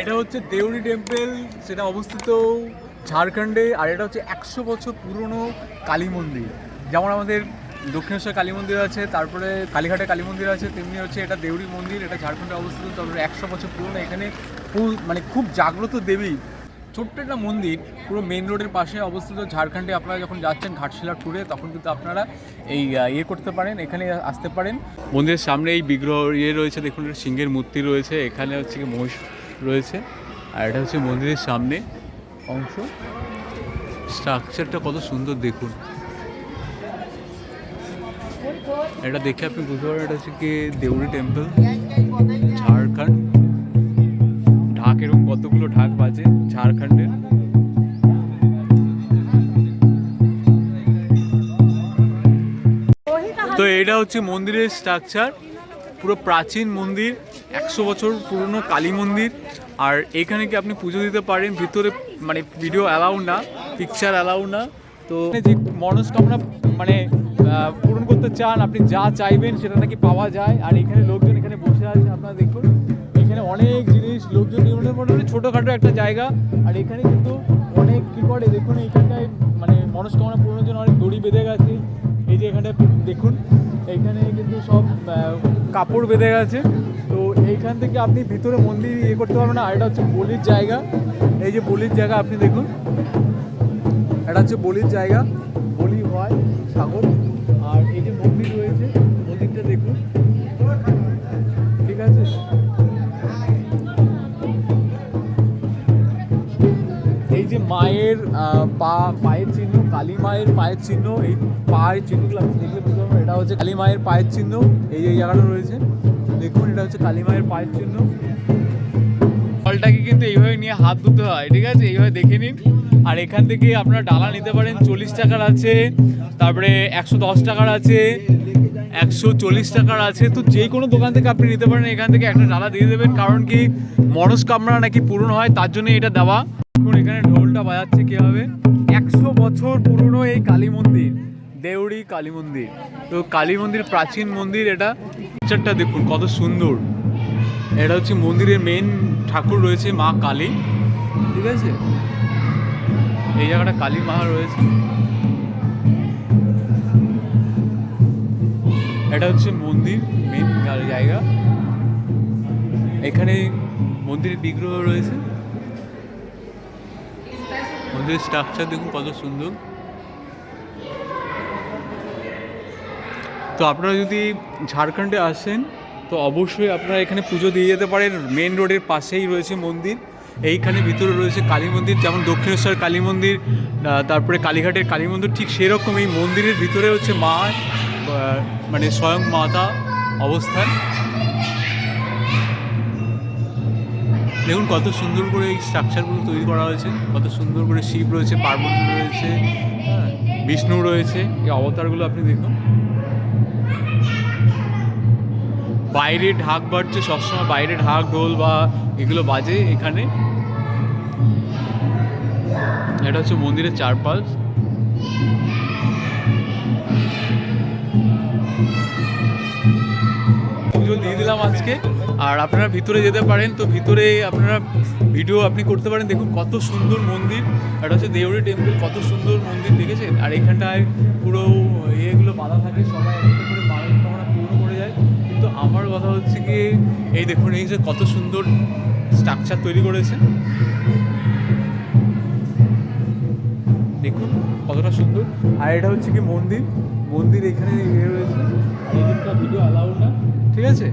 এটা হচ্ছে দেউরি টেম্পল, সেটা অবস্থিত ঝাড়খণ্ডে, আর এটা হচ্ছে একশো বছর পুরনো কালী মন্দির। যেমন আমাদের দক্ষিণেশ্বর কালী মন্দির আছে, তারপরে কালীঘাটে কালী মন্দির আছে, তেমনি হচ্ছে এটা দেউরি মন্দির, এটা ঝাড়খণ্ডে অবস্থিত, তারপরে একশো বছর পুরনো, এখানে মানে খুব জাগ্রত দেবী। ছোট্ট একটা মন্দির, পুরো মেন রোডের পাশে অবস্থিত ঝাড়খণ্ডে। আপনারা যখন যাচ্ছেন ঘাটশিলা ট্যুরে তখন কিন্তু আপনারা এই ইয়ে করতে পারেন, এখানে আসতে পারেন। মন্দিরের সামনে এই বিগ্রহ ইয়ে রয়েছে, দেখুন সিংহের মূর্তি রয়েছে, এখানে হচ্ছে মহিষ রয়েছে। আর এটা হচ্ছে মন্দিরের সামনে অংশ। স্ট্রাকচারটা কত সুন্দর দেখুন। এটা দেখে আপনি বুঝতে পারবেন, এটা হচ্ছে কি দেউরি টেম্পল ঝাড়খণ্ড। ঢাক এরকম কতগুলো ঢাক বাজে ঝাড়খণ্ডের। তো এটা হচ্ছে মন্দিরের স্ট্রাকচার পুরো প্রাচীন মন্দির, একশো বছর পুরনো কালী মন্দির। আর এখানে কি আপনি পুজো দিতে পারেন? ভিতরে মানে ভিডিও অ্যালাউ না পিকচার অ্যালাউ না। তো যে মনস্কামনা মানে পূরণ করতে চান, আপনি যা চাইবেন সেটা নাকি পাওয়া যায়। আর এখানে লোকজন এখানে বসে আছে, আপনারা দেখুন। এখানে অনেক জিনিস, লোকজন মোটামুটি ছোটোখাটো একটা জায়গা। আর এখানে কিন্তু অনেক কী করে দেখুন এইখানটায় মানে মনস্কামনা পূরণের জন্য অনেক দড়ি বেঁধে গেছে। এই যে এখানে দেখুন কিন্তু সব কাপড় বেঁধে গেছে। তো এইখান থেকে আপনি ভিতরে মন্দির ইয়ে করতে পারবেন না, আর এটা হচ্ছে বলির জায়গা। এই যে বলির জায়গা, আপনি দেখুন। এটা হচ্ছে বলির জায়গা। বলি হয় সাগর। আর এই যে মন্দির রয়েছে, মন্দিরটা দেখুন। ঠিক আছে? এই যে মায়ের পা পায়ের কালী মায়ের পায়ের চিহ্ন, এই পায়ের চিহ্নগুলো আপনি দেখলে বুঝতে পারবেন এটা হচ্ছে কালী মায়ের পায়ের চিহ্ন, এই এই জায়গাটা রয়েছে। দেখুন, এটা হচ্ছে কালী মায়ের পায়ের চিহ্ন। জলটাকে কিন্তু এইভাবে নিয়ে হাত ধুতে হয়, ঠিক আছে? এইভাবে দেখে নিন। আর এখান থেকে আপনারা ডালা নিতে পারেন, চল্লিশ টাকার আছে, তারপরে একশো দশ টাকার আছে, একশো চল্লিশ টাকার আছে। তো যে কোনো দোকান থেকে আপনি নিতে পারেন, এখান থেকে একটা ডালা দিয়ে দেবেন। কারণ কি, মনস্কামনা নাকি পূরণ হয়, তার জন্য এটা দেওয়া। এখন এখানে ঢোলটা বাজাচ্ছে কীভাবে? একশো বছর পুরনো এই কালী মন্দির, দেউড়ি কালী মন্দির। তো কালী মন্দির, প্রাচীন মন্দির, এটা পিকচারটা দেখুন, কত সুন্দর। এটা হচ্ছে মন্দিরের মেন ঠাকুর রয়েছে মা কালী। ঠিক আছে? এই জায়গাটা কালী মা রয়েছে। এটা হচ্ছে মন্দির মেন জায়গা। এখানে মন্দিরের বিগ্রহ রয়েছে। মন্দিরের স্ট্রাকচার দেখুন কত সুন্দর। তো আপনারা যদি ঝাড়খণ্ডে আসেন, তো অবশ্যই আপনারা এখানে পুজো দিয়ে যেতে পারেন। মেন রোডের পাশেই রয়েছে মন্দির। এইখানে ভিতরে রয়েছে কালী মন্দির, যেমন দক্ষিণেশ্বর কালী মন্দির তারপরে কালীঘাটের কালী মন্দির, ঠিক সেরকম এই মন্দিরের ভিতরে হচ্ছে মা মানে স্বয়ং মাতা অবস্থান। দেখুন কত সুন্দর করে এই স্ট্রাকচারগুলো তৈরি করা হয়েছে কত সুন্দর করে শিব রয়েছে পার্বতী রয়েছে হ্যাঁ, বিষ্ণু রয়েছে এই অবতারগুলো আপনি দেখুন। বাইরে ঢাক বাড়ছে সবসময় বাইরে ঢাক ঢোল বা এগুলো বাজে এখানে। এটা হচ্ছে মন্দিরের চারপাশ। পুজো দিয়ে দিলাম আজকে। আর আপনারা ভিতরে যেতে পারেন, তো ভিতরে আপনারা ভিডিও আপনি করতে পারেন। দেখুন কত সুন্দর মন্দির এটা হচ্ছে দেউরি টেম্পল কত সুন্দর মন্দির, দেখেছেন? আর এখানটায় পুরো ইয়েগুলো বাঁধা থাকে, সবাই করে করে যায়। কিন্তু আমার কথা হচ্ছে কি, এই দেখুন, এই যে কত সুন্দর স্ট্রাকচার তৈরি করেছে। দেখুন কতটা সুন্দর। আর এটা হচ্ছে কি মন্দির মন্দির এখানে ইয়ে রয়েছে। ভিডিও অ্যালাউড না, ঠিক আছে?